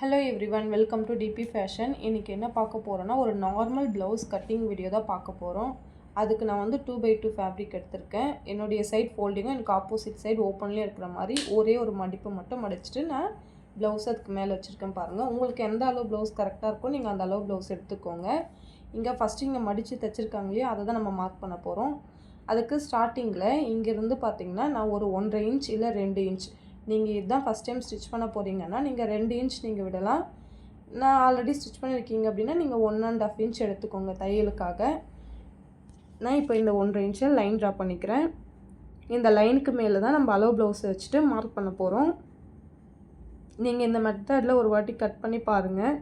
Hello everyone welcome to DP fashion இன்றைக்கி என்ன பார்க்க போகிறோன்னா ஒரு நார்மல் ப்ளவுஸ் கட்டிங் வீடியோ தான் பார்க்க போகிறோம் அதுக்கு நான் வந்து டூ பை டூ ஃபேப்ரிக் எடுத்திருக்கேன். என்னுடைய சைட் ஃபோல்டிங்கும் எனக்கு ஆப்போசிட் சைடு ஓப்பன்லேயும் இருக்கிற மாதிரி ஒரே ஒரு மடிப்பு மட்டும் மடிச்சுட்டு நான் ப்ளவுஸ் அதுக்கு மேலே வச்சுருக்கேன் பாருங்கள் உங்களுக்கு எந்த அளவு ப்ளவுஸ் கரெக்டாக இருக்கோ நீங்கள் அந்த அளவு ப்ளவுஸ் எடுத்துக்கோங்க. இங்கே ஃபஸ்ட்டு இங்கே மடித்து தைச்சிருக்காங்க இல்லையோ அதை தான் நம்ம மார்க் பண்ண போகிறோம் அதுக்கு ஸ்டார்டிங்கில் இங்கேருந்து பார்த்தீங்கன்னா நான் ஒரு ஒன்றரை இன்ச் இல்லை ரெண்டு இன்ச் நீங்கள் இதுதான் ஃபஸ்ட் டைம் ஸ்டிச் பண்ண போகிறீங்கன்னா நீங்கள் ரெண்டு இன்ச் நீங்கள் விடலாம். நான் ஆல்ரெடி ஸ்டிச் பண்ணியிருக்கீங்க அப்படின்னா நீங்கள் ஒன் அண்ட் ஆஃப் இன்ச் எடுத்துக்கோங்க தையலுக்காக. நான் இப்போ இந்த ஒன்றரை இன்ச்சில் லைன் ட்ரா பண்ணிக்கிறேன். இந்த லைனுக்கு மேலே தான் நம்ம அலோ ப்ளவுஸை வச்சுட்டு மார்க் பண்ண போகிறோம் நீங்கள் இந்த மெத்தடில் ஒரு வாட்டி கட் பண்ணி பாருங்கள்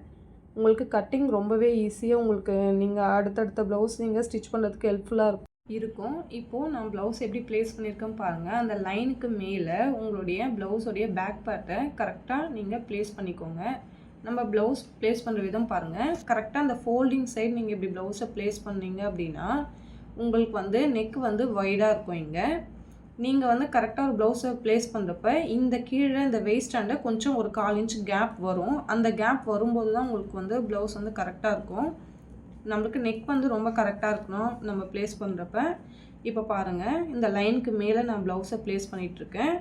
உங்களுக்கு கட்டிங் ரொம்பவே ஈஸியாக உங்களுக்கு நீங்கள் அடுத்தடுத்த ப்ளவுஸ் நீங்கள் ஸ்டிச் பண்ணுறதுக்கு ஹெல்ப்ஃபுல்லாக இருக்கும். இருக்கும். இப்போது நான் ப்ளவுஸ் எப்படி ப்ளேஸ் பண்ணியிருக்கேன் பாருங்கள் அந்த லைனுக்கு மேலே உங்களுடைய ப்ளவுஸோடைய பேக் பார்ட்டை கரெக்டாக நீங்கள் ப்ளேஸ் பண்ணிக்கோங்க. நம்ம ப்ளவுஸ் ப்ளேஸ் பண்ணுற விதம் பாருங்கள் கரெக்டாக அந்த ஃபோல்டிங் சைடு நீங்கள் இப்படி ப்ளவுஸை ப்ளேஸ் பண்ணீங்க அப்படின்னா உங்களுக்கு வந்து நெக் வந்து வைடாக இருக்கும் இங்கே. நீங்கள் வந்து கரெக்டாக ஒரு ப்ளவுஸை ப்ளேஸ் பண்ணுறப்ப இந்த கீழே இந்த வெயிஸ்டாண்டை கொஞ்சம் ஒரு கால் இன்ச் கேப் வரும். அந்த கேப் வரும்போது தான் உங்களுக்கு வந்து ப்ளவுஸ் வந்து கரெக்டாக இருக்கும். நம்மளுக்கு நெக் வந்து ரொம்ப கரெக்டாக இருக்கணும் நம்ம ப்ளேஸ் பண்ணுறப்ப இப்போ பாருங்கள் இந்த லைனுக்கு மேலே நான் ப்ளவுஸை ப்ளேஸ் பண்ணிகிட்ருக்கேன்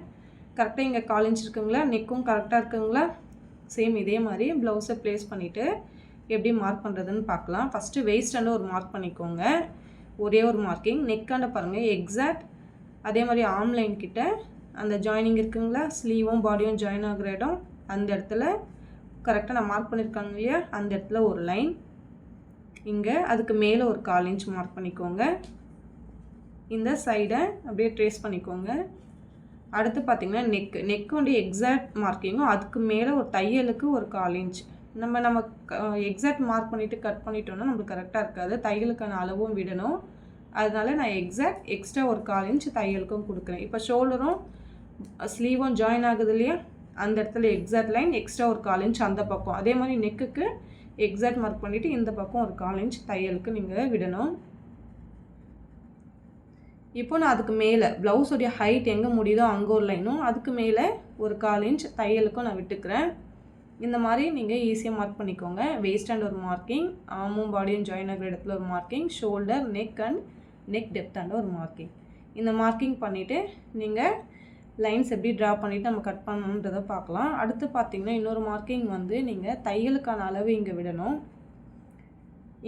கரெக்டாக இங்கே கால் இருக்குங்களா? நெக்கும் கரெக்டாக இருக்குங்களா? சேம் இதே மாதிரி ப்ளவுஸை ப்ளேஸ் பண்ணிவிட்டு எப்படி மார்க் பண்ணுறதுன்னு பார்க்கலாம். ஃபஸ்ட்டு வேஸ்டாண்ட ஒரு மார்க் பண்ணிக்கோங்க. ஒரே ஒரு மார்க்கிங் நெக்காண்ட பாருங்கள் எக்ஸாக்ட் அதே மாதிரி ஆம்லைன் கிட்ட அந்த ஜாயினிங் இருக்குங்களா? ஸ்லீவும் பாடியும் ஜாயின் ஆகிற இடம் அந்த இடத்துல கரெக்டாக நான் மார்க் பண்ணியிருக்காங்க இல்லையா? அந்த இடத்துல ஒரு லைன் இங்கே அதுக்கு மேலே ஒரு கால் இன்ச் மார்க் பண்ணிக்கோங்க. இந்த சைடை அப்படியே ட்ரேஸ் பண்ணிக்கோங்க. அடுத்து பார்த்திங்கன்னா நெக் நெக்குடைய எக்ஸாக்ட் மார்க்கிங்கும் அதுக்கு மேலே ஒரு தையலுக்கு ஒரு கால் இன்ச். நம்ம நம்ம எக்ஸாக்ட் மார்க் பண்ணிவிட்டு கட் பண்ணிட்டோம்னா நம்மளுக்கு கரெக்டாக இருக்காது. தையலுக்கான அளவும் விடணும். அதனால நான் எக்ஸாக்ட் எக்ஸ்ட்ரா ஒரு கால் இன்ச் தையலுக்கும் கொடுக்குறேன். இப்போ ஷோல்டரும் ஸ்லீவும் ஜாயின் ஆகுது இல்லையா? அந்த இடத்துல எக்ஸாக்ட் லைன் எக்ஸ்ட்ரா ஒரு கால் இன்ச் அந்த பக்கம். அதே மாதிரி நெக்குக்கு எக்ஸாக்ட் மார்க் பண்ணிவிட்டு இந்த பக்கம் ஒரு கால் இன்ச் தையலுக்கு நீங்கள் விடணும். இப்போ நான் அதுக்கு மேலே ப்ளவுஸோடைய ஹைட் எங்கே முடியுதோ அங்கே ஒரு லைனும் அதுக்கு மேலே ஒரு கால் இன்ச் தையலுக்கும் நான் விட்டுக்கிறேன். இந்த மாதிரி நீங்கள் ஈஸியாக மார்க் பண்ணிக்கோங்க. வேஸ்ட் அண்ட் ஒரு மார்க்கிங் ஆமும் பாடியும் ஜாயின் ஆகிற இடத்துல ஒரு marking shoulder neck and neck depth and ஒரு மார்க்கிங் இந்த மார்க்கிங் பண்ணிவிட்டு நீங்கள் லைன்ஸ் எப்படி ட்ரா பண்ணிவிட்டு நம்ம கட் பண்ணணுன்றதை பார்க்கலாம். அடுத்து பார்த்திங்கன்னா இன்னொரு மார்க்கிங் வந்து நீங்கள் தையலுக்கான அளவு இங்கே விடணும்.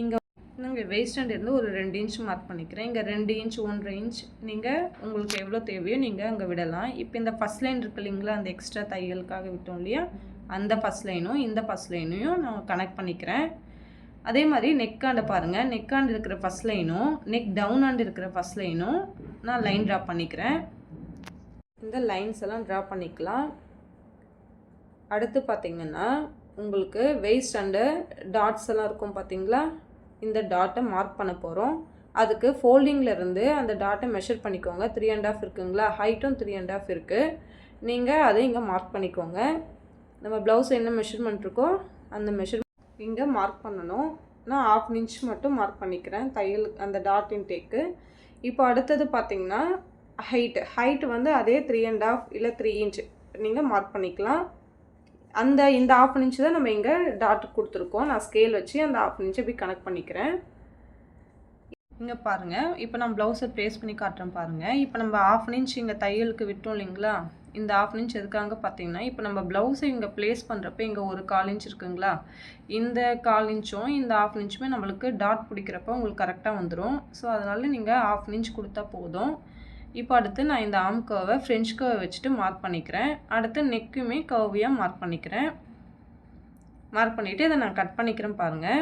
இங்கே நீங்கள் வேஸ்ட் இருந்து ஒரு ரெண்டு இன்ச் மார்க் பண்ணிக்கிறேன். இங்கே ரெண்டு இன்ச் ஒன்றரை இன்ச் நீங்கள் உங்களுக்கு எவ்வளோ தேவையோ நீங்கள் அங்கே விடலாம். இப்போ இந்த ஃபஸ்ட் லைன் இருக்கு இல்லைங்களா அந்த எக்ஸ்ட்ரா தையலுக்காக விட்டோம் இல்லையா? அந்த ஃபஸ்ட் லைனும் இந்த ஃபஸ்ட் லைனையும் நான் கனெக்ட் பண்ணிக்கிறேன். அதே மாதிரி நெக்காண்டு பாருங்கள் நெக்காண்டு இருக்கிற ஃபஸ்ட் லைனும் நெக் டவுன் ஆண்டு இருக்கிற ஃபஸ்ட் லைனும் நான் லைன் ட்ரா பண்ணிக்கிறேன். இந்த லைன்ஸ் எல்லாம் ட்ரா பண்ணிக்கலாம். அடுத்து பார்த்திங்கன்னா உங்களுக்கு வேஸ்ட் அண்டு டாட்ஸ் எல்லாம் இருக்கும் பார்த்தீங்களா இந்த டாட்டை மார்க் பண்ண போகிறோம் அதுக்கு ஃபோல்டிங்கில் இருந்து அந்த டாட்டை மெஷர் பண்ணிக்கோங்க. த்ரீ அண்ட் ஆஃப் இருக்குங்களா? ஹைட்டும் த்ரீ அண்ட் ஆஃப் இருக்குது நீங்கள் அதை இங்கே மார்க் பண்ணிக்கோங்க. நம்ம ப்ளவுஸ் என்ன மெஷர்மெண்ட் இருக்கோ அந்த மெஷர் இங்கே மார்க் பண்ணணும். நான் ஆஃப் இன்ச் மட்டும் மார்க் பண்ணிக்கிறேன் தையல் அந்த டாட் இன்டேக்கு இப்போ அடுத்தது பார்த்திங்கன்னா ஹைட்டு ஹைட்டு வந்து அதே த்ரீ அண்ட் ஆஃப் இல்லை த்ரீ இன்ச் நீங்கள் மார்க் பண்ணிக்கலாம். அந்த இந்த ஆஃப் இன்ச்சு தான் நம்ம இங்கே டாட் கொடுத்துருக்கோம். நான் ஸ்கேல் வச்சு அந்த ஆஃப் இன்ச்சு இப்படி கனெக்ட் பண்ணிக்கிறேன். இங்கே பாருங்கள் இப்போ நான் ப்ளவுஸை ப்ளேஸ் பண்ணி காட்டுறேன் பாருங்கள் இப்போ நம்ம ஆஃப் இன்ச் இங்கே தையலுக்கு விட்டோம் இல்லைங்களா? இந்த ஆஃப் இன்ச் எதுக்காக பார்த்தீங்கன்னா இப்போ நம்ம ப்ளவுஸை இங்கே ப்ளேஸ் பண்ணுறப்ப இங்கே ஒரு கால் இன்ச் இருக்குங்களா? இந்த கால் இன்ச்சும் இந்த ஆஃப் இன்ச்சுமே நம்மளுக்கு டாட் பிடிக்கிறப்ப உங்களுக்கு கரெக்டாக வந்துடும் ஸோ அதனால் நீங்கள் ஆஃப் இன்ச் கொடுத்தா போதும். இப்போ அடுத்து நான் இந்த ஆம் கர்வை ஃப்ரெஞ்ச் கர்வை வச்சுட்டு மார்க் பண்ணிக்கிறேன். அடுத்து நெக்குமே கர்வியாக மார்க் பண்ணிக்கிறேன். மார்க் பண்ணிவிட்டு இதை நான் கட் பண்ணிக்கிறேன் பாருங்கள்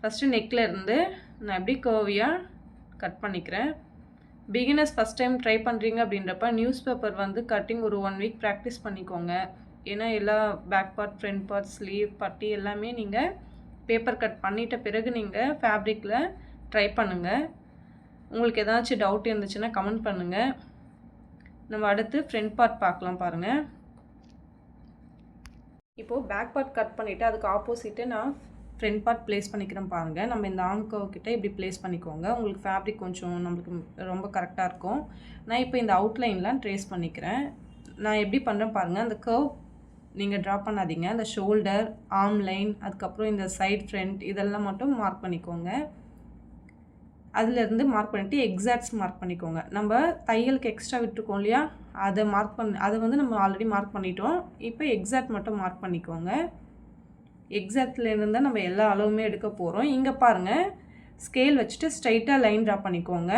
ஃபஸ்ட்டு நெக்கில் இருந்து நான் எப்படி கர்வியாக கட் பண்ணிக்கிறேன். பிகினர்ஸ் ஃபஸ்ட் டைம் ட்ரை பண்ணுறீங்க அப்படின்றப்ப நியூஸ் பேப்பர் வந்து கட்டிங் ஒரு ஒன் வீக் ப்ராக்டிஸ் பண்ணிக்கோங்க. ஏன்னா எல்லா back part front part sleeve பட்டி எல்லாமே நீங்கள் பேப்பர் கட் பண்ணிட்ட பிறகு நீங்கள் ஃபேப்ரிக்கில் ட்ரை பண்ணுங்கள் உங்களுக்கு ஏதாச்சும் டவுட் இருந்துச்சுன்னா கமெண்ட் பண்ணுங்கள் நம்ம அடுத்து ஃப்ரண்ட் பார்ட் பார்க்கலாம் பாருங்கள் இப்போது பேக் பார்ட் கட் பண்ணிவிட்டு அதுக்கு ஆப்போசிட்டு நான் ஃப்ரண்ட் பார்ட் ப்ளேஸ் பண்ணிக்கிறேன் பாருங்கள் நம்ம இந்த ஆம் கிட்ட இப்படி ப்ளேஸ் பண்ணிக்கோங்க. உங்களுக்கு ஃபேப்ரிக் கொஞ்சம் நம்மளுக்கு ரொம்ப கரெக்டாக இருக்கும். நான் இப்போ இந்த அவுட்லைன்லாம் ட்ரேஸ் பண்ணிக்கிறேன். நான் எப்படி பண்ணுறேன் பாருங்கள் அந்த கர்வ் நீங்கள் ட்ரா பண்ணாதீங்க. அந்த ஷோல்டர் ஆர்ம் லைன் அதுக்கப்புறம் இந்த சைட் ஃப்ரண்ட் இதெல்லாம் மட்டும் மார்க் பண்ணிக்கோங்க. அதுலேருந்து மார்க் பண்ணிவிட்டு எக்ஸாக்ட்ஸ் மார்க் பண்ணிக்கோங்க. நம்ம தையலுக்கு எக்ஸ்ட்ரா விட்டுருக்கோம் இல்லையா? அதை மார்க் பண்ண அதை வந்து நம்ம ஆல்ரெடி மார்க் பண்ணிட்டோம். இப்போ எக்ஸாக்ட் மட்டும் மார்க் பண்ணிக்கோங்க. எக்ஸாக்ட்லேருந்து தான் நம்ம எல்லா அளவுமே எடுக்க போகிறோம் இங்கே பாருங்கள் ஸ்கேல் வச்சுட்டு ஸ்ட்ரைட்டாக லைன் ட்ரா பண்ணிக்கோங்க.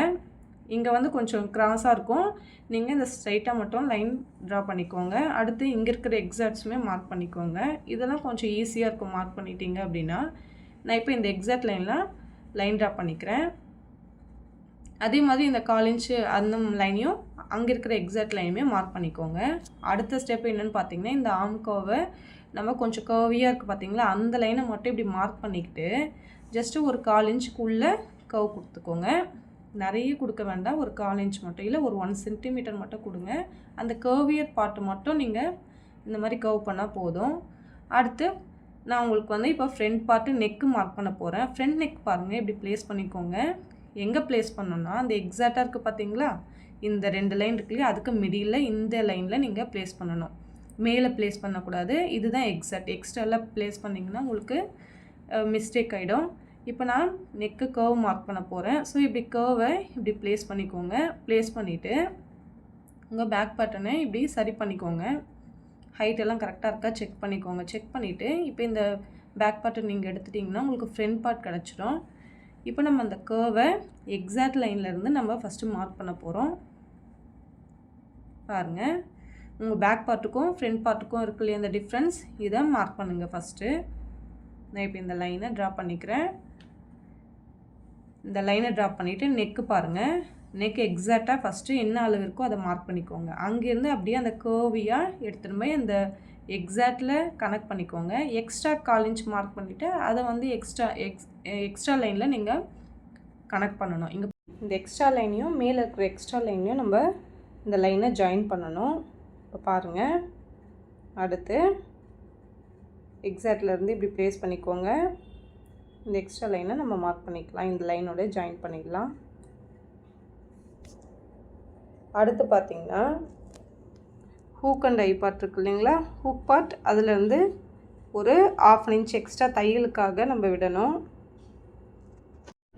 இங்கே வந்து கொஞ்சம் க்ராஸாக இருக்கும். நீங்கள் இந்த ஸ்ட்ரைட்டாக மட்டும் லைன் ட்ரா பண்ணிக்கோங்க. அடுத்து இங்கே இருக்கிற எக்ஸாக்ட்ஸுமே மார்க் பண்ணிக்கோங்க. இதெல்லாம் கொஞ்சம் ஈஸியாக இருக்கும். மார்க் பண்ணிட்டீங்க அப்படின்னா நான் இப்போ இந்த எக்ஸாக்ட் லைனில் லைன் ட்ரா பண்ணிக்கிறேன். அதே மாதிரி இந்த கால் இன்ச்சு அந்த லைனையும் அங்கே இருக்கிற எக்ஸாக்ட் லைனுமே மார்க் பண்ணிக்கோங்க. அடுத்த ஸ்டெப் என்னென்னு பார்த்தீங்கன்னா இந்த ஆம் நம்ம கொஞ்சம் கர்வியாக இருக்குது பார்த்தீங்களா அந்த லைனை மட்டும் இப்படி மார்க் பண்ணிக்கிட்டு ஜஸ்ட்டு ஒரு கால் இன்ச்சுக்குள்ளே கவ் கொடுத்துக்கோங்க. நிறைய கொடுக்க வேண்டாம். ஒரு கால் இன்ச் மட்டும் இல்லை ஒரு ஒன் சென்டிமீட்டர் மட்டும் கொடுங்க. அந்த கர்வியர் பார்ட்டு மட்டும் நீங்கள் இந்த மாதிரி கர்வ் பண்ணால் போதும். அடுத்து நான் உங்களுக்கு வந்து இப்போ ஃப்ரண்ட் பார்ட்டு நெக்கு மார்க் பண்ண போகிறேன் ஃப்ரண்ட் நெக் பாருங்கள் இப்படி ப்ளேஸ் பண்ணிக்கோங்க. எங்கே ப்ளேஸ் பண்ணணும்னா அந்த எக்ஸாக்டாக இருக்குது பார்த்தீங்களா இந்த ரெண்டு லைன் இருக்கு இல்லையா? அதுக்கு மிடியில் இந்த லைனில் நீங்கள் ப்ளேஸ் பண்ணணும். மேலே ப்ளேஸ் பண்ணக்கூடாது. இதுதான் எக்ஸாக்ட் எக்ஸ்ட்ராலாம் ப்ளேஸ் பண்ணிங்கன்னா உங்களுக்கு மிஸ்டேக் ஆகிடும் இப்போ நான் நெக்கு கர்வ் மார்க் பண்ண போகிறேன் ஸோ இப்படி கர்வை இப்படி ப்ளேஸ் பண்ணிக்கோங்க. ப்ளேஸ் பண்ணிவிட்டு உங்கள் பேக் பட்டனை இப்படி சரி பண்ணிக்கோங்க. ஹைட் எல்லாம் கரெக்டாக இருக்கா? செக் பண்ணிக்கோங்க. செக் பண்ணிவிட்டு இப்போ இந்த பேக் பட்டன் நீங்கள் எடுத்துட்டிங்கன்னா உங்களுக்கு ஃப்ரண்ட் பார்ட் கிடச்சிரும். இப்போ நம்ம அந்த கேர்வை எக்ஸாக்ட் லைன்லேருந்து நம்ம ஃபஸ்ட்டு மார்க் பண்ண போகிறோம் பாருங்கள் உங்கள் பேக் பார்ட்டுக்கும் ஃப்ரண்ட் பார்ட்டுக்கும் இருக்கு இல்லையா இந்த டிஃப்ரென்ஸ் இதை மார்க் பண்ணுங்கள் ஃபஸ்ட்டு நான் இப்போ இந்த லைனை ட்ரா பண்ணிக்கிறேன். இந்த லைனை ட்ரா பண்ணிவிட்டு நெக்கு பாருங்கள் நெக் எக்ஸாக்டாக ஃபஸ்ட்டு என்ன அளவு இருக்கோ அதை மார்க் பண்ணிக்கோங்க. அங்கேருந்து அப்படியே அந்த கேர்வியாக எடுத்துகிட்டு போய் அந்த எக்ஸாக்டில் கனெக்ட் பண்ணிக்கோங்க. எக்ஸ்ட்ரா கால் இன்ச் மார்க் பண்ணிவிட்டு அதை வந்து எக்ஸ்ட்ரா எக்ஸ் எக்ஸ்ட்ரா லைனில் நீங்கள் கனெக்ட் பண்ணணும். இங்கே இந்த எக்ஸ்ட்ரா லைனையும் மேலே இருக்கிற எக்ஸ்ட்ரா லைனையும் நம்ம இந்த லைனை ஜாயின் பண்ணணும். இப்போ பாருங்கள் அடுத்து எக்ஸாக்ட்லேருந்து இப்படி ப்ளேஸ் பண்ணிக்கோங்க. இந்த எக்ஸ்ட்ரா லைனை நம்ம மார்க் பண்ணிக்கலாம். இந்த லைனோட ஜாயின் பண்ணிக்கலாம். அடுத்து பார்த்திங்கன்னா ஹூக் அண்ட் ஐ பார்ட் இருக்கு இல்லைங்களா? ஹூக் பார்ட் அதுலேருந்து ஒரு ஆஃப் இன்ச் எக்ஸ்ட்ரா தையலுக்காக நம்ம விடணும்.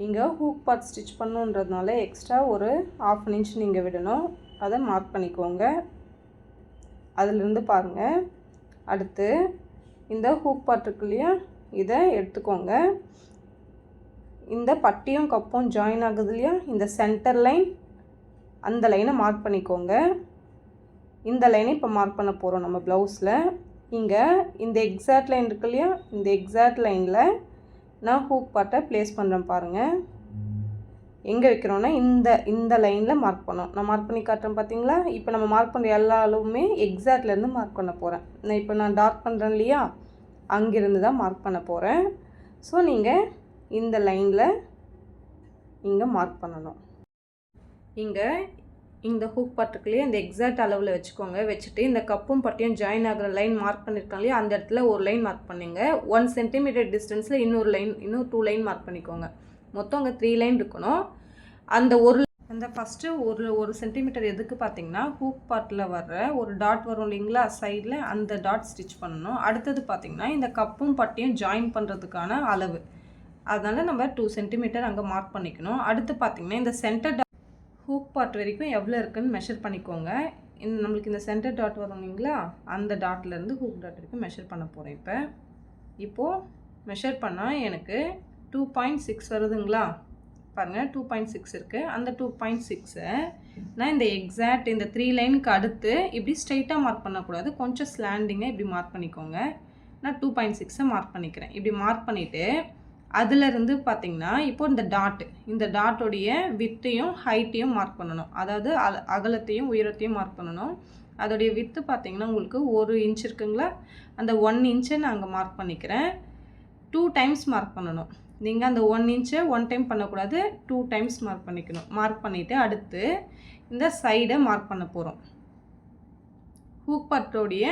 இங்கே ஹூக் பார்ட் ஸ்டிச் பண்ணுன்றதுனால எக்ஸ்ட்ரா ஒரு ஆஃப் இன்ச் நீங்கள் விடணும். அதை மார்க் பண்ணிக்கோங்க. அதிலிருந்து பாருங்கள் அடுத்து இந்த ஹூக் பார்ட் இருக்கு இல்லையா? இதை எடுத்துக்கோங்க. இந்த பட்டியும் கப்பும் ஜாயின் ஆகுது இல்லையா? இந்த சென்டர் லைன் அந்த லைனை மார்க் பண்ணிக்கோங்க. இந்த லைனை இப்போ மார்க் பண்ண போகிறோம் நம்ம ப்ளவுஸில் இங்கே இந்த எக்ஸாக்ட் லைன் இருக்கு இல்லையா? இந்த எக்ஸாக்ட் லைனில் நான் ஹூக் பார்ட்டை ப்ளேஸ் பண்ணுறேன் பாருங்கள் எங்கே வைக்கிறோன்னா இந்த இந்த லைனில் மார்க் பண்ணோம். நான் மார்க் பண்ணி காட்டுறேன் பார்த்தீங்களா இப்போ நம்ம மார்க் பண்ணுற எல்லா அளவுமே எக்ஸாக்ட்லேருந்து மார்க் பண்ண போகிறேன் நான் இப்போ நான் டார்க் பண்ணுறேன் இல்லையா? அங்கேருந்து தான் மார்க் பண்ண போகிறேன் ஸோ நீங்கள் இந்த லைனில் இங்கே மார்க் பண்ணணும். இங்கே இந்த ஹூக் பட்டுக்குள்ளேயே இந்த எக்ஸாக்ட் அளவில் வச்சுக்கோங்க. வச்சுட்டு இந்த கப்பும் பட்டியும் ஜாயின் ஆகிற லைன் மார்க் பண்ணியிருக்காங்க இல்லையா? அந்த இடத்துல ஒரு லைன் மார்க் பண்ணிங்க. ஒன் சென்டிமீட்டர் டிஸ்டன்ஸில் இன்னொரு லைன் இன்னும் டூ லைன் மார்க் பண்ணிக்கோங்க. மொத்தம் அங்கே த்ரீ லைன் இருக்கணும். அந்த ஒரு அந்த ஃபஸ்ட்டு ஒரு ஒரு சென்டிமீட்டர் எதுக்கு பார்த்தீங்கன்னா ஹூக் பார்ட்டில் வர்ற ஒரு டாட் வரும் இல்லைங்களா? சைடில் அந்த டாட் ஸ்டிச் பண்ணணும். அடுத்தது பார்த்தீங்கன்னா இந்த கப்பும் பட்டியும் ஜாயின் பண்ணுறதுக்கான அளவு. அதனால் நம்ம டூ சென்டிமீட்டர் அங்கே மார்க் பண்ணிக்கணும். அடுத்து பார்த்தீங்கன்னா இந்த சென்டர் ஹூக் பார்ட் வரைக்கும் எவ்வளோ இருக்குன்னு மெஷர் பண்ணிக்கோங்க. இந்த நம்மளுக்கு இந்த சென்டர் டாட் வரும் இல்லைங்களா? அந்த டாட்லேருந்து ஹூக் டாட் வரைக்கும் மெஷர் பண்ண போகிறேன் இப்போ. இப்போது மெஷர் பண்ணால் எனக்கு டூ பாயிண்ட் சிக்ஸ் வருதுங்களா? பாருங்கள் டூ பாயிண்ட் சிக்ஸ் இருக்குது அந்த டூ பாயிண்ட் சிக்ஸை நான் இந்த எக்ஸாக்ட் இந்த த்ரீ லைனுக்கு அடுத்து இப்படி ஸ்ட்ரைட்டாக மார்க் பண்ணக்கூடாது. கொஞ்சம் ஸ்லாண்டிங்காக இப்படி மார்க் பண்ணிக்கோங்க. நான் டூ பாயிண்ட் சிக்ஸை மார்க் பண்ணிக்கிறேன். இப்படி மார்க் பண்ணிவிட்டு அதிலிருந்து பார்த்திங்கன்னா இப்போ இந்த டாட்டு இந்த டாட்டோடைய வித்தையும் ஹைட்டையும் மார்க் பண்ணணும். அதாவது அகலத்தையும் உயரத்தையும் மார்க் பண்ணணும். அதோடைய வித்து பார்த்திங்கன்னா உங்களுக்கு ஒரு இன்ச் இருக்குங்களா? அந்த ஒன் இன்ச்சை நான் அங்கே மார்க் பண்ணிக்கிறேன். டூ டைம்ஸ் மார்க் பண்ணணும். நீங்கள் அந்த ஒன் இன்ச்சை ஒன் டைம் பண்ணக்கூடாது. டூ டைம்ஸ் மார்க் பண்ணிக்கணும். மார்க் பண்ணிவிட்டு அடுத்து இந்த சைடை மார்க் பண்ண போகிறோம் ஹூக் பார்ட்டோடைய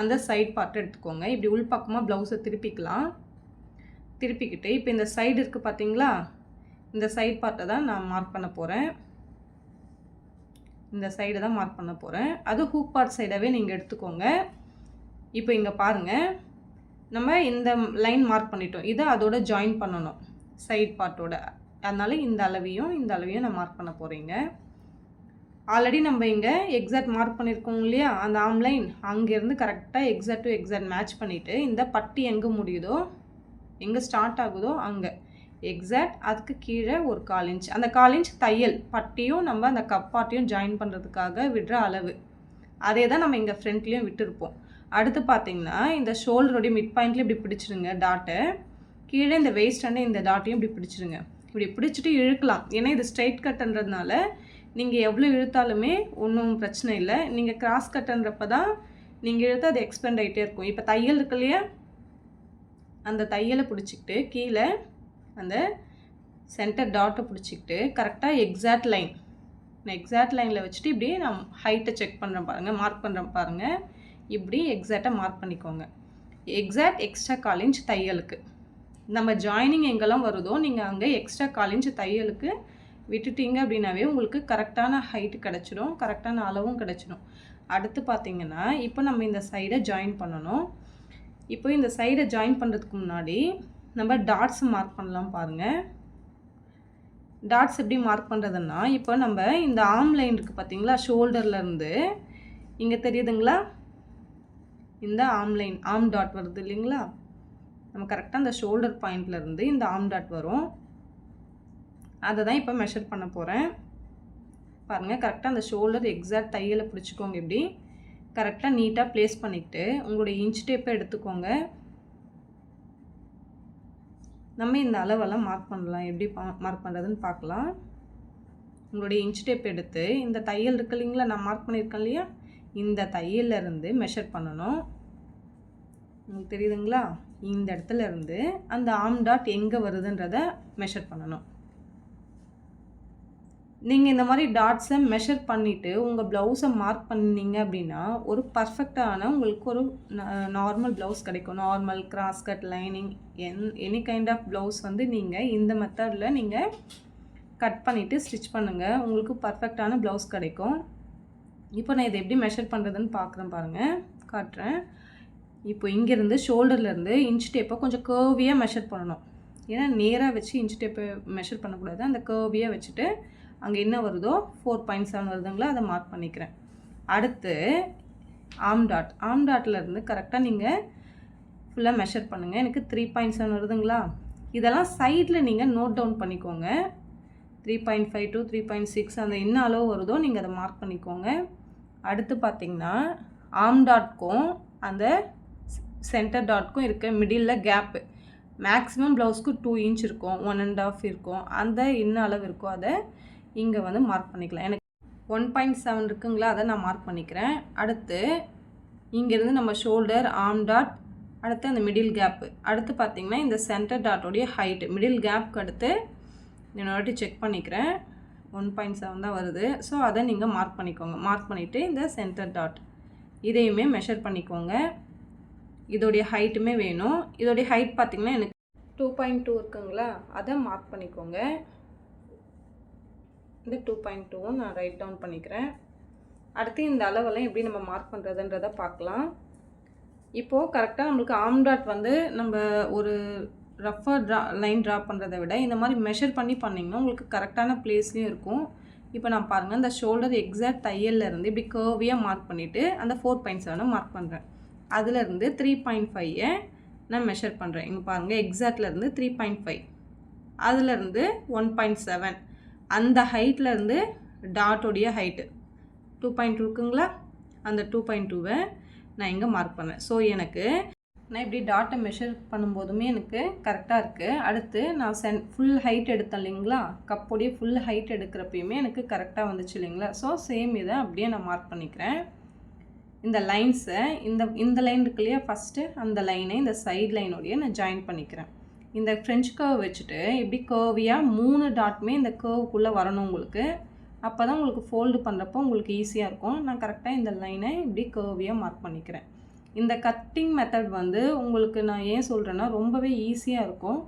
அந்த சைட் பார்ட் எடுத்துக்கோங்க. இப்படி உள் பக்கமாக ப்ளவுஸை திருப்பிக்கலாம். திருப்பிக்கிட்டு இப்போ இந்த சைடு இருக்குது பார்த்தீங்களா இந்த சைட் பார்ட்டை தான் நான் மார்க் பண்ண போகிறேன் இந்த சைடு தான் மார்க் பண்ண போகிறேன் அது ஹூக் பார்ட் சைடாகவே நீங்கள் எடுத்துக்கோங்க. இப்போ இங்கே பாருங்கள் நம்ம இந்த லைன் மார்க் பண்ணிட்டோம். இதை அதோட ஜாயின் பண்ணணும். சைட் பார்ட்டோட அதனால் இந்த அளவையும் இந்த அளவையும் நான் மார்க் பண்ண போகிறீங்க ஆல்ரெடி நம்ம இங்கே எக்ஸாக்ட் மார்க் பண்ணியிருக்கோம் இல்லையா? அந்த ஆம்லைன் அங்கேருந்து கரெக்டாக எக்ஸாக்ட் டு எக்ஸாக்ட் மேட்ச் பண்ணிவிட்டு இந்த பட்டி எங்கே முடியுதோ எங்கே ஸ்டார்ட் ஆகுதோ அங்கே. எக்ஸாக்ட் அதுக்கு கீழே ஒரு கால் இன்ச் அந்த கால் இன்ச் தையல் பட்டியும் நம்ம அந்த கப்பாட்டையும் ஜாயின் பண்ணுறதுக்காக விடுற அளவு. அதே தான் நம்ம இங்கே ஃப்ரண்ட்லேயும் விட்டுருப்போம். அடுத்து பார்த்தீங்கன்னா இந்த ஷோல்டருடைய மிட் பாயிண்ட்லேயும் இப்படி பிடிச்சிருங்க டாட்டை கீழே இந்த வேஸ்ட் அண்டே இந்த டாட்டையும் இப்படி பிடிச்சிருங்க. இப்படி பிடிச்சிட்டு இழுக்கலாம். ஏன்னா இது ஸ்ட்ரைட் கட்டுன்றதுனால நீங்கள் எவ்வளோ இழுத்தாலுமே ஒன்றும் பிரச்சனை இல்லை. நீங்கள் கிராஸ் கட்டுன்றப்ப தான் நீங்கள் இழுத்து அது எக்ஸ்பெண்ட் ஆகிட்டே இருக்கும். இப்போ தையல் இருக்கு இல்லையா? அந்த தையலை பிடிச்சிக்கிட்டு கீழே அந்த சென்டர் டாட்டை பிடிச்சிக்கிட்டு கரெக்டாக எக்ஸாக்ட் லைன் நான் எக்ஸாக்ட் லைனில் வச்சுட்டு இப்படி நான் ஹைட்டை செக் பண்ணுறேன் பாருங்கள் மார்க் பண்ணுறேன் பாருங்கள் இப்படி எக்ஸாக்டாக மார்க் பண்ணிக்கோங்க. எக்ஸாக்ட் எக்ஸ்ட்ரா கால் இன்ச் தையலுக்கு. நம்ம ஜாயினிங் எங்கெல்லாம் வருதோ நீங்கள் அங்கே எக்ஸ்ட்ரா கால் இன்ச் தையலுக்கு விட்டுட்டீங்க அப்படின்னாவே உங்களுக்கு கரெக்டான ஹைட்டு கிடச்சிடும் கரெக்டான அளவும் கிடச்சிடும். அடுத்து பார்த்தீங்கன்னா இப்போ நம்ம இந்த சைடை ஜாயின் பண்ணணும். இப்போ இந்த சைடை ஜாயின் பண்ணுறதுக்கு முன்னாடி நம்ம டாட்ஸ் மார்க் பண்ணலாம் பாருங்கள் டாட்ஸ் எப்படி மார்க் பண்ணுறதுன்னா இப்போ நம்ம இந்த ஆம் லைன் இருக்குது பார்த்தீங்களா ஷோல்டர்லேருந்து இங்கே தெரியுதுங்களா? இந்த ஆம் லைன் ஆம் டாட் வருது இல்லைங்களா? நம்ம கரெக்டாக அந்த ஷோல்டர் பாயிண்ட்லேருந்து இந்த ஆம் டாட் வரும். அதை தான் இப்போ மெஷர் பண்ண போகிறேன் பாருங்கள் கரெக்டாக அந்த ஷோல்டர் எக்ஸாக்ட் தையலை பிடிச்சிக்கோங்க எப்படி. கரெக்டாக நீட்டாக ப்ளேஸ் பண்ணிக்கிட்டு உங்களுடைய இன்ச் டேப்பை எடுத்துக்கோங்க. நம்ம இந்த அளவெல்லாம் மார்க் பண்ணலாம். எப்படி மார்க் பண்ணுறதுன்னு பார்க்கலாம். உங்களுடைய இன்ச் டேப் எடுத்து இந்த தையல் இருக்கு இல்லைங்களா நான் மார்க் பண்ணியிருக்கேன் இல்லையா? இந்த தையல்லேருந்து மெஷர் பண்ணணும். உங்களுக்கு தெரியுதுங்களா? இந்த இடத்துல இருந்து அந்த ஆம் டாட் எங்கே வருதுன்றத மெஷர் பண்ணணும். நீங்கள் இந்த மாதிரி டாட்ஸை மெஷர் பண்ணிவிட்டு உங்கள் ப்ளவுஸை மார்க் பண்ணிங்க அப்படின்னா ஒரு பர்ஃபெக்டான உங்களுக்கு ஒரு நார்மல் ப்ளவுஸ் கிடைக்கும். நார்மல் கிராஸ் கட் லைனிங் என் எனி கைண்ட் ஆஃப் ப்ளவுஸ் வந்து நீங்கள் இந்த மெத்தடில் நீங்கள் கட் பண்ணிவிட்டு ஸ்டிச் பண்ணுங்கள் உங்களுக்கு பர்ஃபெக்டான ப்ளவுஸ் கிடைக்கும். இப்போ நான் இதை எப்படி மெஷர் பண்ணுறதுன்னு பார்க்குறேன் பாருங்கள் காட்டுறேன். இப்போ இங்கேருந்து ஷோல்டர்லேருந்து இன்ச் டேப்பை கொஞ்சம் கேர்வியாக மெஷர் பண்ணணும். ஏன்னா நேராக வச்சு இன்ச் டேப்பை மெஷர் பண்ணக்கூடாது. அந்த கேர்வியாக வச்சுட்டு அங்கே என்ன வருதோ ஃபோர் பாயிண்ட் செவன் வருதுங்களா அதை மார்க் பண்ணிக்கிறேன். அடுத்து ஆம் டாட் ஆம் டாட்லேருந்து கரெக்டாக நீங்கள் ஃபுல்லாக மெஷர் பண்ணுங்கள் எனக்கு த்ரீ பாயிண்ட் செவன் வருதுங்களா? இதெல்லாம் சைடில் நீங்கள் நோட் டவுன் பண்ணிக்கோங்க. Three point five two three point six அந்த என்ன அளவு வருதோ நீங்கள் அதை மார்க் பண்ணிக்கோங்க. அடுத்து பார்த்திங்கன்னா ஆம் டாட்க்கும் அந்த சென்டர் டாட்க்கும் இருக்க மிடில் கேப்பு மேக்ஸிமம் ப்ளவுஸ்க்கு டூ இன்ச் இருக்கும் ஒன் அண்ட் ஆஃப் இருக்கும். அந்த என்ன அளவு இருக்கோ அதை இங்கே வந்து மார்க் பண்ணிக்கலாம். எனக்கு ஒன் பாயிண்ட் செவன் இருக்குங்களா? அதை நான் மார்க் பண்ணிக்கிறேன். அடுத்து இங்கேருந்து நம்ம ஷோல்டர் ஆம் டாட் அடுத்து அந்த மிடில் கேப்பு அடுத்து பார்த்திங்கன்னா இந்த சென்டர் டாட்டோடைய ஹைட்டு மிடில் கேப்க்கு அடுத்து என்னோட செக் பண்ணிக்கிறேன். ஒன் பாயிண்ட் செவன் தான் வருது. ஸோ அதை நீங்கள் மார்க் பண்ணிக்கோங்க. மார்க் பண்ணிவிட்டு இந்த சென்டர் டாட் இதையுமே மெஷர் பண்ணிக்கோங்க. இதோடைய ஹைட்டுமே வேணும். இதோடைய ஹைட் பார்த்திங்கன்னா எனக்கு டூ பாயிண்ட் டூ இருக்குங்களா? அதை மார்க் பண்ணிக்கோங்க. இந்த டூ பாயிண்ட் டூவும் நான் ரைட் டவுன் பண்ணிக்கிறேன். அடுத்து இந்த அளவெல்லாம் எப்படி நம்ம மார்க் பண்ணுறதுன்றதை பார்க்கலாம். இப்போது கரெக்டாக நம்மளுக்கு ஆம் டாட் வந்து நம்ம ஒரு ரஃபாக ட்ரா லைன் ட்ரா பண்ணுறதை விட இந்த மாதிரி மெஷர் பண்ணி பண்ணிங்கன்னா உங்களுக்கு கரெக்டான ப்ளேஸ்லேயும் இருக்கும். இப்போ நான் பாருங்கள் இந்த ஷோல்டர் எக்ஸாக்ட் தையல்ல இருந்து இப்படி கர்வியாக மார்க் பண்ணிவிட்டு அந்த ஃபோர் பாயிண்ட் செவனை மார்க் பண்ணுறேன் அதுலேருந்து த்ரீ பாயிண்ட் ஃபைவை நான் மெஷர் பண்ணுறேன் இங்கே பாருங்கள் எக்ஸாக்ட்லேருந்து த்ரீ பாயிண்ட் ஃபைவ் அதுலேருந்து ஒன் பாயிண்ட் செவன் அந்த ஹைட்லேருந்து டாட்டோடைய ஹைட்டு டூ பாயிண்ட் இருக்குங்களா? அந்த டூ பாயிண்ட் டூவை நான் இங்கே மார்க் பண்ணேன். ஸோ எனக்கு நான் இப்படி டாட்டை மெஷர் பண்ணும்போதுமே எனக்கு கரெக்டாக இருக்குது அடுத்து நான் சென் ஃபுல் ஹைட் எடுத்தேன் இல்லைங்களா? கப்போடைய ஃபுல் ஹைட் எடுக்கிறப்பயுமே எனக்கு கரெக்டாக வந்துச்சு இல்லைங்களா? ஸோ சேம் இதை அப்படியே நான் மார்க் பண்ணிக்கிறேன். இந்த லைன்ஸை இந்த இந்த லைன் இருக்கு இல்லையா? ஃபஸ்ட்டு அந்த லைனை இந்த சைட் லைனோடைய நான் ஜாயின் பண்ணிக்கிறேன். இந்த ஃப்ரெஞ்ச் கர்வ் வச்சுட்டு இப்படி கர்வியாக மூணு டாட்மே இந்த கர்வுக்குள்ளே வரணும் உங்களுக்கு. அப்போ தான் உங்களுக்கு ஃபோல்டு பண்ணுறப்போ உங்களுக்கு ஈஸியாக இருக்கும். நான் கரெக்டாக இந்த லைனை இப்படி கர்வியாக மார்க் பண்ணிக்கிறேன். இந்த கட்டிங் மெத்தட் வந்து உங்களுக்கு நான் ஏன் சொல்கிறேன்னா ரொம்பவே ஈஸியாக இருக்கும்.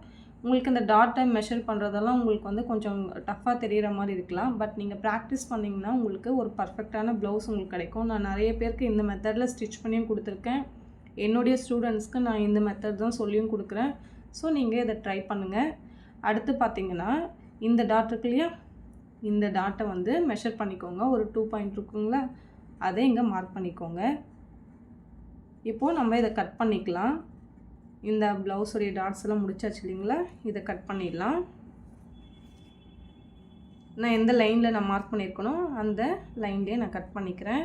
உங்களுக்கு இந்த டாட்டை மெஷர் பண்ணுறதெல்லாம் உங்களுக்கு வந்து கொஞ்சம் டஃப்பாக தெரிகிற மாதிரி இருக்கலாம். பட் நீங்கள் ப்ராக்டிஸ் பண்ணிங்கன்னா உங்களுக்கு ஒரு பர்ஃபெக்டான ப்ளவுஸ் உங்களுக்கு கிடைக்கும். நான் நிறைய பேருக்கு இந்த மெத்தடில் ஸ்டிச் பண்ணியும் கொடுத்துருக்கேன். என்னுடைய ஸ்டூடெண்ட்ஸ்க்கு நான் இந்த மெத்தட் தான் சொல்லியும் கொடுக்குறேன். ஸோ நீங்கள் இதை ட்ரை பண்ணுங்கள் அடுத்து பார்த்தீங்கன்னா இந்த டாட் இருக்கு இல்லையா? இந்த டாட்டை வந்து மெஷர் பண்ணிக்கோங்க. ஒரு டூ பாயிண்ட் இருக்குங்களா? அதை இங்கே மார்க் பண்ணிக்கோங்க. இப்போது நம்ம இதை கட் பண்ணிக்கலாம். இந்த ப்ளவுஸுடைய டாட்ஸ் எல்லாம் முடிச்சாச்சு இல்லைங்களா? இதை கட் பண்ணிடலாம். நான் எந்த லைனில் நான் மார்க் பண்ணியிருக்கணும் அந்த லைன்லேயே நான் கட் பண்ணிக்கிறேன்.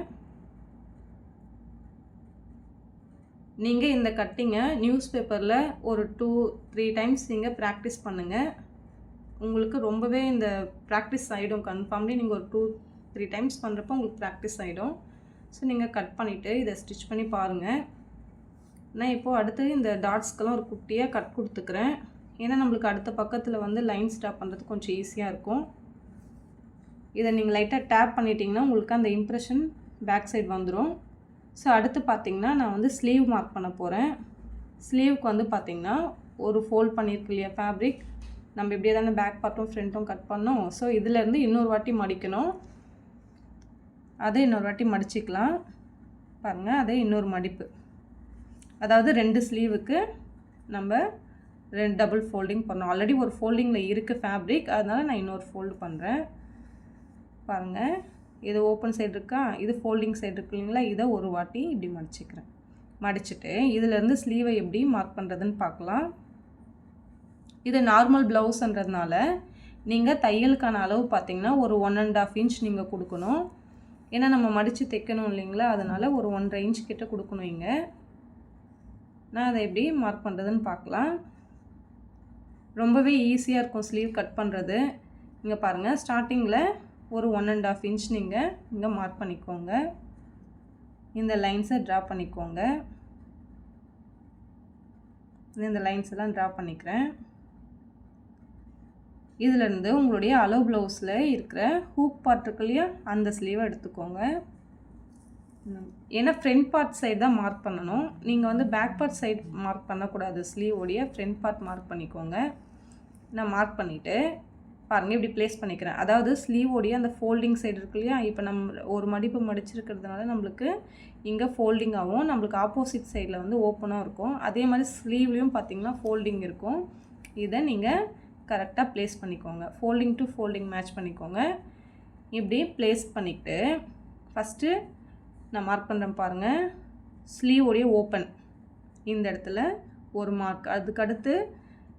நீங்கள் இந்த கட்டிங்கை நியூஸ் பேப்பரில் ஒரு டூ த்ரீ டைம்ஸ் நீங்கள் ப்ராக்டிஸ் பண்ணுங்கள் உங்களுக்கு ரொம்பவே இந்த ப்ராக்டிஸ் ஆகிடும் கன்ஃபார்ம்லி நீங்கள் ஒரு டூ த்ரீ டைம்ஸ் பண்ணுறப்போ உங்களுக்கு ப்ராக்டிஸ் ஆகிடும் ஸோ நீங்கள் கட் பண்ணிவிட்டு இதை ஸ்டிச் பண்ணி பாருங்கள் நான் இப்போது அடுத்து இந்த டாட்ஸ்க்கெல்லாம் ஒரு குட்டியாக கட் கொடுத்துக்கிறேன். ஏன்னா நம்மளுக்கு அடுத்த பக்கத்தில் வந்து லைன் ஸ்டாப் பண்ணுறது கொஞ்சம் ஈஸியாக இருக்கும். இதை நீங்கள் லைட்டாக டேப் பண்ணிட்டீங்கன்னா உங்களுக்கு அந்த இம்ப்ரெஷன் பேக் சைடு வந்துடும் ஸோ அடுத்து பார்த்திங்கன்னா நான் வந்து ஸ்லீவ் மார்க் பண்ண போகிறேன் ஸ்லீவுக்கு வந்து பார்த்திங்கன்னா ஒரு ஃபோல்ட் பண்ணியிருக்கு இல்லையா ஃபேப்ரிக் நம்ம இப்படியே தானே பேக் பார்ட்டும் ஃப்ரண்ட்டும் கட் பண்ணோம். ஸோ இதிலேருந்து இன்னொரு வாட்டி மடிக்கணும். அதை இன்னொரு வாட்டி மடிச்சிக்கலாம். பாருங்கள் அதே இன்னொரு மடிப்பு. அதாவது ரெண்டு ஸ்லீவுக்கு நம்ம ரெண்டு டபுள் ஃபோல்டிங் பண்ணோம். ஆல்ரெடி ஒரு ஃபோல்டிங்கில் இருக்குது ஃபேப்ரிக் அதனால் நான் இன்னொரு ஃபோல்டு பண்ணுறேன் பாருங்கள் இது ஓப்பன் சைடு இருக்கா? இது ஃபோல்டிங் சைடு இருக்கு இல்லைங்களா? இதை ஒரு வாட்டி இப்படி மடிச்சுக்கிறேன். மடிச்சுட்டு இதிலேருந்து ஸ்லீவை எப்படி மார்க் பண்ணுறதுன்னு பார்க்கலாம். இது நார்மல் ப்ளவுஸ்ன்றதுனால நீங்கள் தையலுக்கான அளவு பார்த்திங்கன்னா ஒரு ஒன் அண்ட் ஆஃப் இன்ச் நீங்கள் கொடுக்கணும். ஏன்னா நம்ம மடித்து தைக்கணும் இல்லைங்களா? அதனால் ஒரு ஒன்றரை இன்ச் கிட்ட கொடுக்கணும் இங்கே. நான் அதை எப்படி மார்க் பண்ணுறதுன்னு பார்க்கலாம். ரொம்பவே ஈஸியாக இருக்கும் ஸ்லீவ் கட் பண்ணுறது இங்கே பாருங்கள் ஸ்டார்டிங்கில் ஒரு ஒன் அண்ட் ஆஃப் இன்ச் நீங்கள் இங்கே மார்க் பண்ணிக்கோங்க. இந்த லைன்ஸை ட்ரா பண்ணிக்கோங்க. இந்த லைன்ஸ் எல்லாம் ட்ரா பண்ணிக்கிறேன். இதிலேருந்து உங்களுடைய அலோ ப்ளவுஸில் இருக்கிற ஹூப் பார்ட் இருக்கு இல்லையா அந்த ஸ்லீவை எடுத்துக்கோங்க. ஏன்னா ஃப்ரண்ட் பார்ட் சைடு தான் மார்க் பண்ணணும். நீங்கள் வந்து பேக் பார்ட் சைடு மார்க் பண்ணக்கூடாது. ஸ்லீவோடைய ஃப்ரண்ட் பார்ட் மார்க் பண்ணிக்கோங்க. நான் மார்க் பண்ணிவிட்டு பாருங்கள் இப்படி ப்ளேஸ் பண்ணிக்கிறேன். அதாவது ஸ்லீவோடைய அந்த ஃபோல்டிங் சைடு இருக்கு இல்லையா? இப்போ நம்ம ஒரு மடிப்பு மடிச்சிருக்கிறதுனால நம்மளுக்கு இங்கே ஃபோல்டிங் ஆகும் நம்மளுக்கு ஆப்போசிட் சைடில் வந்து ஓப்பனாக இருக்கும். அதே மாதிரி ஸ்லீவ்லேயும் பார்த்திங்கன்னா ஃபோல்டிங் இருக்கும். இதை நீங்கள் கரெக்டாக ப்ளேஸ் பண்ணிக்கோங்க. ஃபோல்டிங் டு ஃபோல்டிங் மேட்ச் பண்ணிக்கோங்க. இப்படி ப்ளேஸ் பண்ணிவிட்டு ஃபஸ்ட்டு நான் மார்க் பண்ணுறேன் பாருங்கள் ஸ்லீவோடைய ஓப்பன் இந்த இடத்துல ஒரு மார்க் அதுக்கடுத்து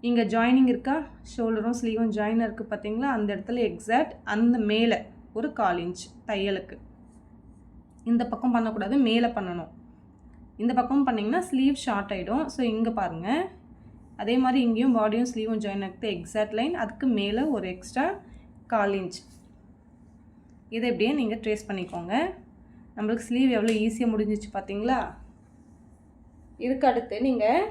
இங்கே ஜாயினிங் இருக்கா? ஷோல்டரும் ஸ்லீவும் ஜாயின் இருக்குது பார்த்தீங்களா அந்த இடத்துல எக்ஸாக்ட் அந்த மேலே ஒரு கால் இன்ச் தையலுக்கு. இந்த பக்கம் பண்ணக்கூடாது மேலே பண்ணணும். இந்த பக்கம் பண்ணிங்கன்னா ஸ்லீவ் ஷார்ட் ஆகிடும் ஸோ இங்கே பாருங்கள் அதே மாதிரி இங்கேயும் பாடியும் ஸ்லீவும் ஜாயின் ஆகுது எக்ஸாக்ட் லைன் அதுக்கு மேலே ஒரு எக்ஸ்ட்ரா கால் இன்ச் இதை எப்படியே நீங்கள் ட்ரேஸ் பண்ணிக்கோங்க. நம்மளுக்கு ஸ்லீவ் எவ்வளோ ஈஸியாக முடிஞ்சிச்சு பார்த்தீங்களா இதுக்கு அடுத்து நீங்கள்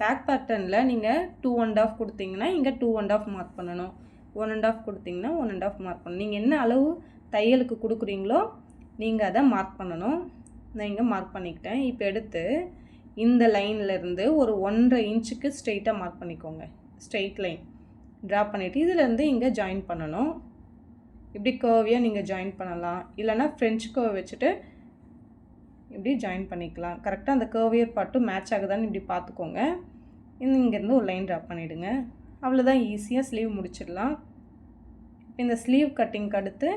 பேக் பேட்டர்னில் நீங்கள் டூ அண்ட் ஆஃப் கொடுத்தீங்கன்னா இங்கே டூ அண்ட் ஆஃப் மார்க் பண்ணணும். ஒன் அண்ட் ஆஃப் கொடுத்தீங்கன்னா ஒன் அண்ட் ஆஃப் மார்க் பண்ணணும். நீங்கள் என்ன அளவு தையலுக்கு கொடுக்குறீங்களோ நீங்கள் அதை மார்க் பண்ணணும். நான் இங்கே மார்க் பண்ணிக்கிட்டேன். இப்போ எடுத்து இந்த லைன்லேருந்து ஒரு ஒன்றரை இன்ச்சுக்கு ஸ்ட்ரெயிட்டாக மார்க் பண்ணிக்கோங்க. ஸ்ட்ரெயிட் லைன் ட்ரா பண்ணிவிட்டு இதிலேருந்து இங்கே ஜாயின் பண்ணணும். இப்படி கர்வியாக நீங்கள் ஜாயின் பண்ணலாம். இல்லைனா ஃப்ரெஞ்ச் கர்வ் வச்சுட்டு இப்படி ஜாயின் பண்ணிக்கலாம். கரெக்டாக அந்த கர்வியர் பாட்டும் மேட்ச் ஆகுதான்னு இப்படி பார்த்துக்கோங்க. இங்கேருந்து ஒரு லைன் ட்ரா பண்ணிவிடுங்க அவ்வளோதான் ஈஸியாக ஸ்லீவ் முடிச்சிடலாம். இந்த ஸ்லீவ் கட்டிங்க்கு அடுத்து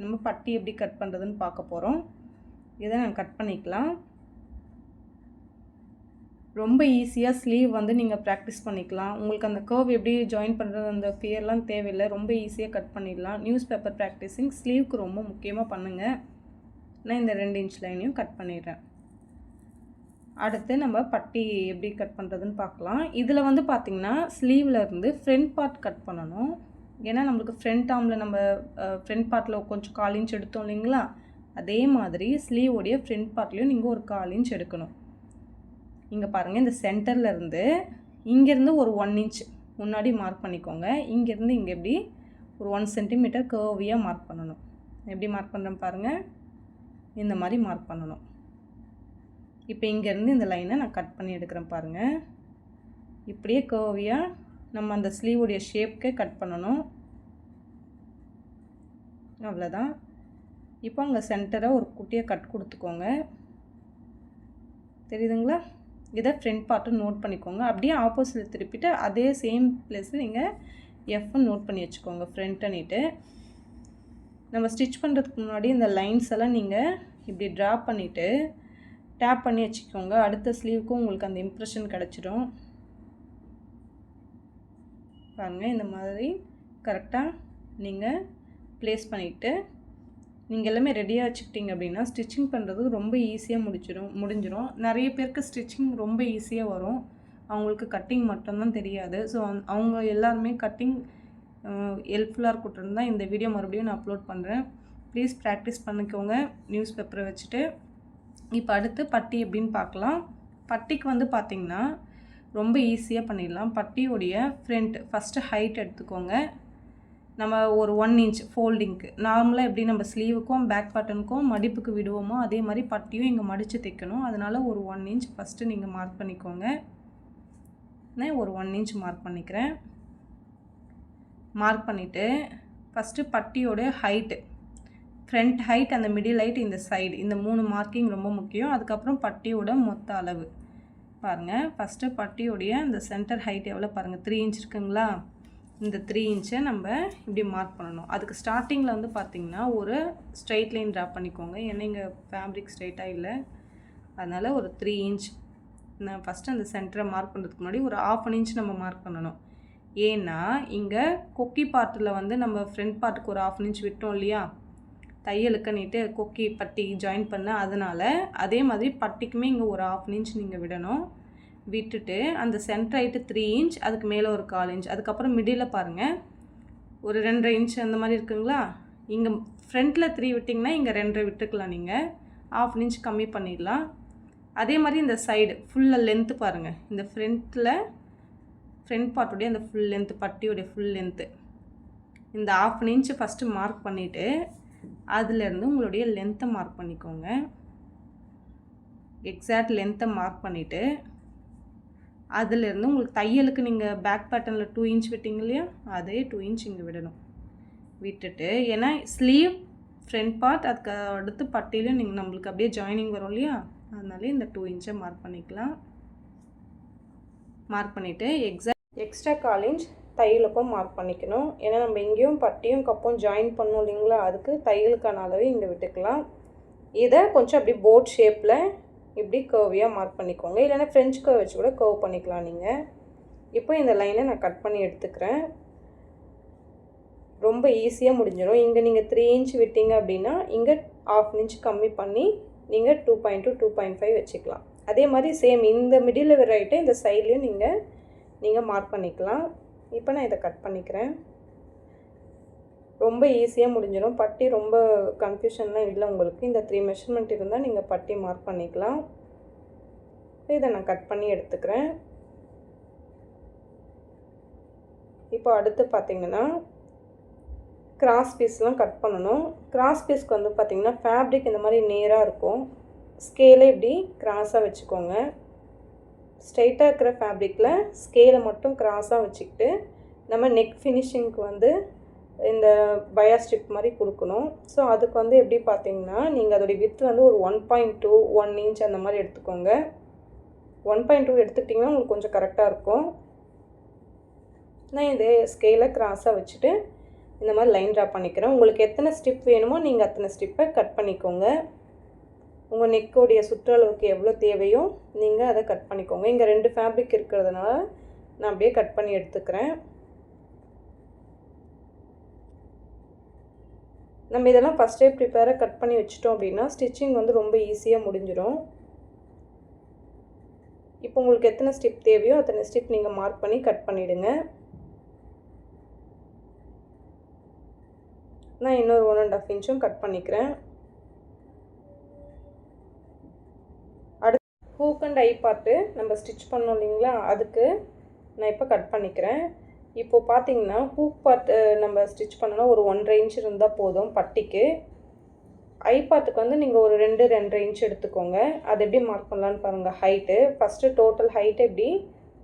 நம்ம பட்டி எப்படி கட் பண்ணுறதுன்னு பார்க்க போகிறோம் இதை நான் கட் பண்ணிக்கலாம். ரொம்ப ஈஸியாக ஸ்லீவ் வந்து நீங்கள் ப்ராக்டிஸ் பண்ணிக்கலாம். உங்களுக்கு அந்த கர்வ் எப்படி ஜாயின் பண்ணுறது அந்த ஃபியர்லாம் தேவையில்லை. ரொம்ப ஈஸியாக கட் பண்ணிடலாம். நியூஸ் பேப்பர் ப்ராக்டிஸிங் ஸ்லீவுக்கு ரொம்ப முக்கியமாக பண்ணுங்கள் நான் இந்த ரெண்டு இன்ச் லைனையும் கட் பண்ணிடுறேன். அடுத்து நம்ம பட்டி எப்படி கட் பண்ணுறதுன்னு பார்க்கலாம். இதில் வந்து பார்த்திங்கன்னா ஸ்லீவில் இருந்து ஃப்ரண்ட் பார்ட் கட் பண்ணணும். ஏன்னா நம்மளுக்கு ஃப்ரண்ட் ஆர்மில் நம்ம ஃப்ரண்ட் பார்ட்டில் கொஞ்சம் கால் இன்ச் எடுத்தோம் இல்லைங்களா? அதே மாதிரி ஸ்லீவோடைய ஃப்ரண்ட் பார்ட்லேயும் நீங்கள் ஒரு கால் இன்ச் எடுக்கணும். இங்கே பாருங்கள் இந்த சென்டரில் இருந்து இங்கேருந்து ஒரு ஒன் இன்ச் முன்னாடி மார்க் பண்ணிக்கோங்க. இங்கேருந்து இங்கே எப்படி? ஒரு ஒன் சென்டிமீட்டர் கேர்வியாக மார்க் பண்ணணும். எப்படி மார்க் பண்ணுறேன் பாருங்கள் இந்த மாதிரி மார்க் பண்ணணும். இப்போ இங்கேருந்து இந்த லைனை நான் கட் பண்ணி எடுக்கிறேன் பாருங்கள் இப்படியே கோவியாக நம்ம அந்த ஸ்லீவுடைய ஷேப்க்கே கட் பண்ணணும். அவ்வளோதான் இப்போ அங்கே சென்டராக ஒரு குட்டியை கட் கொடுத்துக்கோங்க. தெரியுதுங்களா? இதை ஃப்ரண்ட் பார்ட்டு நோட் பண்ணிக்கோங்க. அப்படியே ஆப்போசிட்டில் திருப்பிட்டு அதே சேம் ப்ளேஸில் நீங்கள் எஃப்னு நோட் பண்ணி வச்சுக்கோங்க. ஃப்ரண்ட் அன்னிட்டு நம்ம ஸ்டிச் பண்ணுறதுக்கு முன்னாடி இந்த லைன்ஸ் எல்லாம் நீங்கள் இப்படி ட்ரா பண்ணிவிட்டு டேப் பண்ணி வச்சுக்கோங்க. அடுத்த ஸ்லீவுக்கும் உங்களுக்கு அந்த இம்ப்ரெஷன் கிடச்சிடும். பாருங்கள் இந்த மாதிரி கரெக்டாக நீங்கள் ப்ளேஸ் பண்ணிவிட்டு நீங்கள் எல்லாமே ரெடியாக வச்சுக்கிட்டிங்க அப்படின்னா ஸ்டிச்சிங் பண்ணுறது ரொம்ப ஈஸியாக முடிச்சிடும் முடிஞ்சிடும் நிறைய பேருக்கு ஸ்டிச்சிங் ரொம்ப ஈஸியாக வரும். அவங்களுக்கு கட்டிங் மட்டும்தான் தெரியாது. ஸோ அவங்க எல்லாருமே கட்டிங் ஹெல்ப்ஃபுல்லாக இருக்கட்டும் தான் இந்த வீடியோ மறுபடியும் நான் அப்லோட் பண்ணுறேன். ப்ளீஸ் ப்ராக்டிஸ் பண்ணிக்கோங்க. நியூஸ் பேப்பரை வச்சுட்டு. இப்போ அடுத்து பட்டி எப்படின்னு பார்க்கலாம். பட்டிக்கு வந்து பார்த்திங்கன்னா ரொம்ப ஈஸியாக பண்ணிடலாம். பட்டியோடைய ஃப்ரண்ட் ஃபஸ்ட்டு ஹைட் எடுத்துக்கோங்க. நம்ம ஒரு ஒன் இன்ச் ஃபோல்டிங்க்கு நார்மலாக எப்படி நம்ம ஸ்லீவுக்கும் பேக் பட்டனுக்கும் மடிப்புக்கு விடுவோமோ அதே மாதிரி பட்டியும் இங்கே மடித்து தைக்கணும். அதனால் ஒரு ஒன் இன்ச் ஃபஸ்ட்டு நீங்கள் மார்க் பண்ணிக்கோங்க. நான் ஒரு ஒன் இன்ச் மார்க் பண்ணிக்கிறேன். மார்க் பண்ணிவிட்டு ஃபஸ்ட்டு பட்டியோட ஹைட்டு ஃப்ரண்ட் ஹைட் அந்த மிடில் ஹைட் இந்த சைடு இந்த மூணு மார்க்கிங் ரொம்ப முக்கியம். அதுக்கப்புறம் பட்டியோட மொத்த அளவு. பாருங்கள் ஃபஸ்ட்டு பட்டியோடைய அந்த சென்டர் ஹைட் எவ்வளோ பாருங்கள் த்ரீ இன்ச் இருக்குங்களா? இந்த த்ரீ இன்ச்சை நம்ம இப்படி மார்க் பண்ணணும். அதுக்கு ஸ்டார்டிங்கில் வந்து பார்த்திங்கன்னா ஒரு ஸ்ட்ரைட் லைன் ட்ரா பண்ணிக்கோங்க. ஏன்னா இங்கே ஃபேப்ரிக் ஸ்ட்ரைட்டாக இல்லை. அதனால் ஒரு த்ரீ இன்ச் நான் ஃபஸ்ட்டு அந்த சென்டரை மார்க் பண்ணுறதுக்கு முன்னாடி ஒரு ஆஃப் அன் இன்ச் நம்ம மார்க் பண்ணணும். ஏன்னா இங்கே கொக்கி பார்ட்டில் வந்து நம்ம ஃப்ரண்ட் பார்ட்டுக்கு ஒரு ஆஃப் இன்ச் விட்டோம் இல்லையா? தையலுக்கு நீட்டு கொக்கி பட்டி ஜாயின் பண்ண அதனால் அதே மாதிரி பட்டிக்குமே இங்கே ஒரு ஆஃப் இன்ச் நீங்கள் விடணும். விட்டுட்டு அந்த சென்டர் த்ரீ இன்ச் அதுக்கு மேலே ஒரு கால் இன்ச் அதுக்கப்புறம் மிடில் பாருங்கள் ஒரு ரெண்டரை இன்ச் அந்த மாதிரி இருக்குங்களா? இங்கே ஃப்ரண்ட்டில் த்ரீ விட்டிங்கன்னா இங்கே ரெண்டரை விட்டுக்கலாம் நீங்கள் ஆஃப் இன்ச் கம்மி பண்ணிடலாம். அதே மாதிரி இந்த சைடு ஃபுல்லாக லென்த்து பாருங்கள் இந்த ஃப்ரண்ட்டில் ஃப்ரண்ட் பார்ட்டுடைய அந்த ஃபுல் லென்த்து பட்டியோடைய ஃபுல் லென்த்து இந்த ஆஃப் இன்ச்சு ஃபஸ்ட்டு மார்க் பண்ணிவிட்டு அதுலேருந்து உங்களுடைய லென்த்தை மார்க் பண்ணிக்கோங்க. எக்ஸாக்ட் லென்த்தை மார்க் பண்ணிவிட்டு அதுலேருந்து உங்களுக்கு தையலுக்கு நீங்கள் பேக் பேட்டர்னில் டூ இன்ச் விட்டிங்க இல்லையா? அதே டூ இன்ச் இங்கே விடணும். விட்டுட்டு ஏன்னா ஸ்லீவ் ஃப்ரண்ட் பார்ட் அதுக்கு அடுத்து பட்டியிலும் நீங்கள் நம்மளுக்கு அப்படியே ஜாயினிங் வரும் இல்லையா? அதனால இந்த டூ இன்ச்சை மார்க் பண்ணிக்கலாம். மார்க் பண்ணிவிட்டு எக்ஸாக்ட் எக்ஸ்ட்ரா கால் இன்ச் தையலுக்கும் மார்க் பண்ணிக்கணும். ஏன்னா நம்ம இங்கேயும் பட்டியும் கப்பும் ஜாயின் பண்ணோம் இல்லைங்களா? அதுக்கு தையலுக்கான அளவு இங்கே விட்டுக்கலாம். இதை கொஞ்சம் அப்படி போட் ஷேப்பில் இப்படி கர்வியாக மார்க் பண்ணிக்கோங்க. இல்லைன்னா ஃப்ரெஞ்ச் கர்வ் வச்சு கூட கர்வ் பண்ணிக்கலாம் நீங்கள் இப்போ இந்த லைனை நான் கட் பண்ணி எடுத்துக்கிறேன். ரொம்ப ஈஸியாக முடிஞ்சிடும். இங்கே நீங்கள் த்ரீ இன்ச் விட்டீங்க அப்படின்னா இங்கே ஆஃப் இன்ச் கம்மி பண்ணி நீங்கள் two point two two point five வச்சுக்கலாம். அதே மாதிரி சேம் இந்த மிடில் ரைட்டை இந்த சைட்லேயும் நீங்கள் நீங்கள் மார்க் பண்ணிக்கலாம். இப்போ நான் இதை கட் பண்ணிக்கிறேன். ரொம்ப ஈஸியாக முடிஞ்சிடும். பட்டி ரொம்ப கன்ஃபியூஷன்லாம் இல்லை உங்களுக்கு. இந்த த்ரீ மெஷர்மெண்ட் இருந்தால் நீங்கள் பட்டி மார்க் பண்ணிக்கலாம். இதை நான் கட் பண்ணி எடுத்துக்கிறேன். இப்போ அடுத்து பார்த்திங்கன்னா கிராஸ் பீஸ்லாம் கட் பண்ணணும். கிராஸ் பீஸ்க்கு வந்து பார்த்திங்கன்னா ஃபேப்ரிக் இந்த மாதிரி நேராக இருக்கும். ஸ்கேலே இப்படி கிராஸாக வச்சுக்கோங்க. ஸ்ட்ரைட்டாக இருக்கிற ஃபேப்ரிக்கில் ஸ்கேலை மட்டும் க்ராஸாக வச்சுக்கிட்டு நம்ம நெக் ஃபினிஷிங்க்கு வந்து இந்த பயா ஸ்ட்ரிப் மாதிரி கொடுக்கணும். ஸோ அதுக்கு வந்து எப்படி பார்த்தீங்கன்னா நீங்கள் அதோடைய வித் வந்து ஒரு one point two one inch அந்த மாதிரி எடுத்துக்கோங்க. ஒன் பாயிண்ட் டூ எடுத்துக்கிட்டிங்கன்னா உங்களுக்கு கொஞ்சம் கரெக்டாக இருக்கும். நான் இது ஸ்கேலை கிராஸாக வச்சுட்டு இந்த மாதிரி லைன் ட்ரா பண்ணிக்கிறேன். உங்களுக்கு எத்தனை ஸ்டிப் வேணுமோ நீங்கள் அத்தனை ஸ்டிப்பை கட் பண்ணிக்கோங்க. உங்கள் நெக்கோடைய சுற்றளவுக்கு எவ்வளோ தேவையோ நீங்கள் அதை கட் பண்ணிக்கோங்க. இங்கே ரெண்டு ஃபேப்ரிக் இருக்கிறதுனால நான் அப்படியே கட் பண்ணி எடுத்துக்கிறேன். நம்ம இதெல்லாம் ஃபஸ்ட்டே ப்ரிப்பேராக கட் பண்ணி வச்சிட்டோம் அப்படின்னா ஸ்டிச்சிங் வந்து ரொம்ப ஈஸியாக முடிஞ்சிடும். இப்போ உங்களுக்கு எத்தனை ஸ்டிப் தேவையோ அத்தனை ஸ்டிப் நீங்கள் மார்க் பண்ணி கட் பண்ணிவிடுங்க நான் இன்னொரு ஒன் அண்ட் ஆஃப் இன்ச்சும் கட் பண்ணிக்கிறேன். ஹூக் அண்ட் ஐ பார்ட்டு நம்ம ஸ்டிச் பண்ணோம் இல்லைங்களா? அதுக்கு நான் இப்போ கட் பண்ணிக்கிறேன். இப்போது பார்த்தீங்கன்னா ஹூக் பார்ட் நம்ம ஸ்டிச் பண்ணணும் ஒரு ஒன்றரை இன்ச் இருந்தால் போதும் பட்டிக்கு. ஐ பார்ட்டுக்கு வந்து நீங்கள் ஒரு ரெண்டு ரெண்டரை இன்ச் எடுத்துக்கோங்க. அது எப்படி மார்க் பண்ணலான்னு பாருங்கள் ஹைட்டு ஃபஸ்ட்டு டோட்டல் ஹைட்டு எப்படி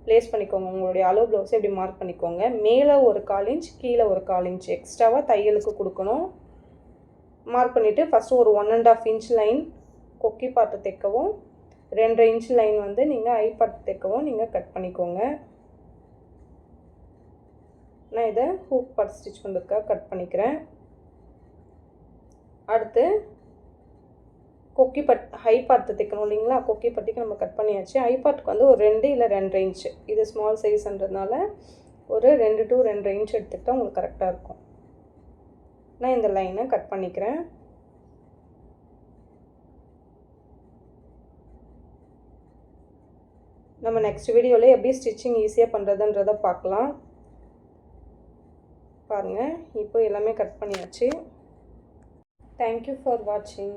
ப்ளேஸ் பண்ணிக்கோங்க. உங்களுடைய அளவு ப்ளவுஸை எப்படி மார்க் பண்ணிக்கோங்க. மேலே ஒரு கால் இன்ச் கீழே ஒரு கால் இன்ச் எக்ஸ்ட்ராவாக தையலுக்கு கொடுக்கணும். மார்க் பண்ணிவிட்டு ஃபஸ்ட்டு ஒரு one and half inch line கொக்கி பார்த்து தைக்கவும். ரெண்டரை இன்ச் லைன் வந்து நீங்கள் ஐ தைக்கவும் நீங்கள் கட் பண்ணிக்கோங்க. நான் இதை ஹூக் பார்ட் ஸ்டிச் பண்ணுறதுக்காக கட் பண்ணிக்கிறேன். அடுத்து கொக்கி பட் ஹை பார்த்து தைக்கணும் இல்லைங்களா? கொக்கி பட்டிக்கு நம்ம கட் பண்ணியாச்சு. ஹை பார்ட்டுக்கு வந்து ஒரு ரெண்டு இல்லை ரெண்டரை இன்ச்சு இது ஸ்மால் சைஸ்ன்றதுனால ஒரு ரெண்டு டு ரெண்டரை இன்ச் எடுத்துக்கிட்டால் உங்களுக்கு கரெக்டாக இருக்கும். நான் இந்த லைனை கட் பண்ணிக்கிறேன். நம்ம நெக்ஸ்ட் வீடியோவில் எப்படி ஸ்டிச்சிங் ஈஸியாக பண்ணுறதுன்றதை பார்க்கலாம். பாருங்கள் இப்போ எல்லாமே கட் பண்ணியாச்சு. தேங்க்யூ ஃபார் வாட்சிங்